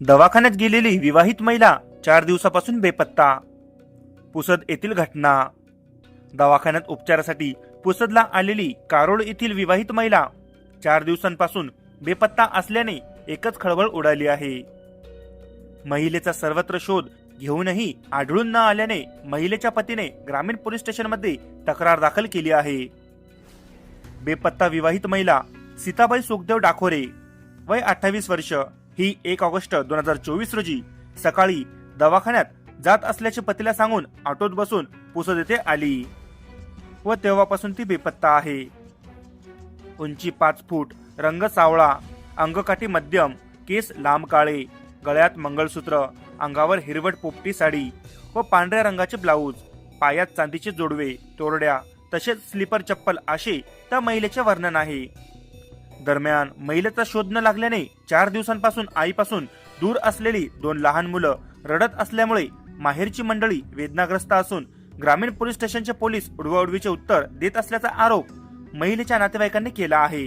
दवाखान्यात गेलेली विवाहित महिला चार दिवसापासून बेपत्ता. पुसद येथील घटना. दवाखान्यात उपचारासाठी पुसदला आलेली कारोळ येथील विवाहित महिला चार दिवसांपासून बेपत्ता असल्याने एकच खळबळ उडाली आहे. महिलेचा सर्वत्र शोध घेऊनही आढळून न आल्याने महिलेच्या पतीने ग्रामीण पोलीस स्टेशनमध्ये तक्रार दाखल केली आहे. बेपत्ता विवाहित महिला सीताबाई सुखदेव डाखोरे वय अठ्ठावीस वर्ष ही एक ऑगस्ट दोन हजार चोवीस रोजी सकाळी दवाखान्यात जात असल्याचे पतीला सांगून ऑटोत बसून पुसद येथे आली. व तेव्हापासून ती बेपत्ता आहे. उंची पाच फूट रंग सावळा अंगकाठी मध्यम केस लांब काळे गळ्यात मंगळसूत्र अंगावर हिरवट पोपटी साडी व पांढऱ्या रंगाचे ब्लाऊज पायात चांदीचे जोडवे तोरड्या तसेच स्लीपर चप्पल असे त्या महिलेचे वर्णन आहे. दरम्यान महिलेचा शोध न लागल्याने चार दिवसांपासून आईपासून दूर असलेली दोन लहान मुलं रडत असल्यामुळे माहेरची मंडळी वेदनाग्रस्त असून ग्रामीण पोलीस स्टेशनचे पोलीस उडवाउडवीचे उत्तर देत असल्याचा आरोप महिलेच्या नातेवाईकांनी केला आहे.